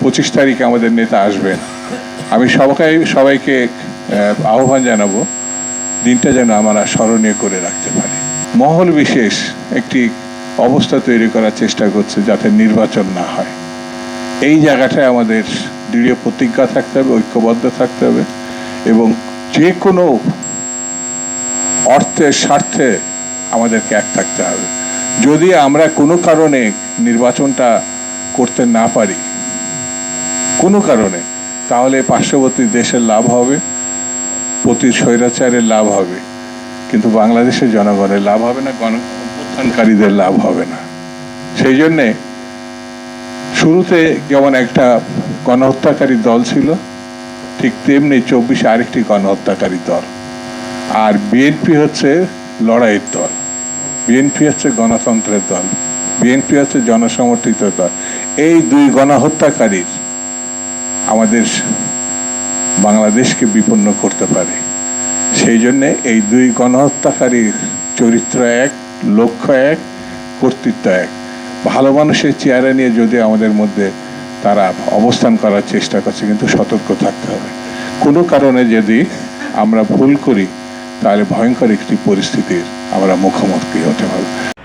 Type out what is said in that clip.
পঁচিশ তারিখে আমাদের নেতা আসবেন। আমি সবাইকে সবাইকে আহ্বান জানাব, দিনটা যেন আমরা স্মরণীয় করে রাখতে পারি। মহল বিশেষ একটি অবস্থা তৈরি করার চেষ্টা করছে যাতে নির্বাচন না হয়। এই জায়গাটায় আমাদের দৃঢ় প্রতিজ্ঞা থাকতে হবে, ঐক্যবদ্ধ থাকতে হবে এবং যে কোনো অর্থের স্বার্থে আমাদেরকে এক থাকতে হবে। যদি আমরা কোনো কারণে নির্বাচনটা করতে না পারি কোনো কারণে, তাহলে পার্শ্ববর্তী দেশের লাভ হবে, প্রতি স্বৈরাচারের লাভ হবে, কিন্তু বাংলাদেশের জনগণের লাভ হবে না গণ লাভ হবে না। সেই জন্যে শুরুতে যেমন একটা গণহত্যাকারী দল ছিল, ঠিক তেমনি চব্বিশে আরেকটি গণহত্যাকারী দল। আর বিএনপি হচ্ছে লড়াইয়ের দল। বিএনপি হচ্ছে গণতন্ত্রের দল। বিএনপি হচ্ছে জনসমর্থিত দল। এই দুই গণহত্যাকারীর আমাদের বাংলাদেশকে বিপন্ন করতে পারে। সেই জন্যে এই দুই গণহত্যাকারীর চরিত্র এক, লক্ষ্য এক, কর্তৃত্ব এক। ভালো মানুষের চেহারা নিয়ে যদি আমাদের মধ্যে তারা অবস্থান করার চেষ্টা করছে, কিন্তু সতর্ক থাকতে হবে। কোনো কারণে যদি আমরা ভুল করি, তাহলে ভয়ঙ্কর একটি পরিস্থিতির আমরা মুখোমুখি হতে হবে।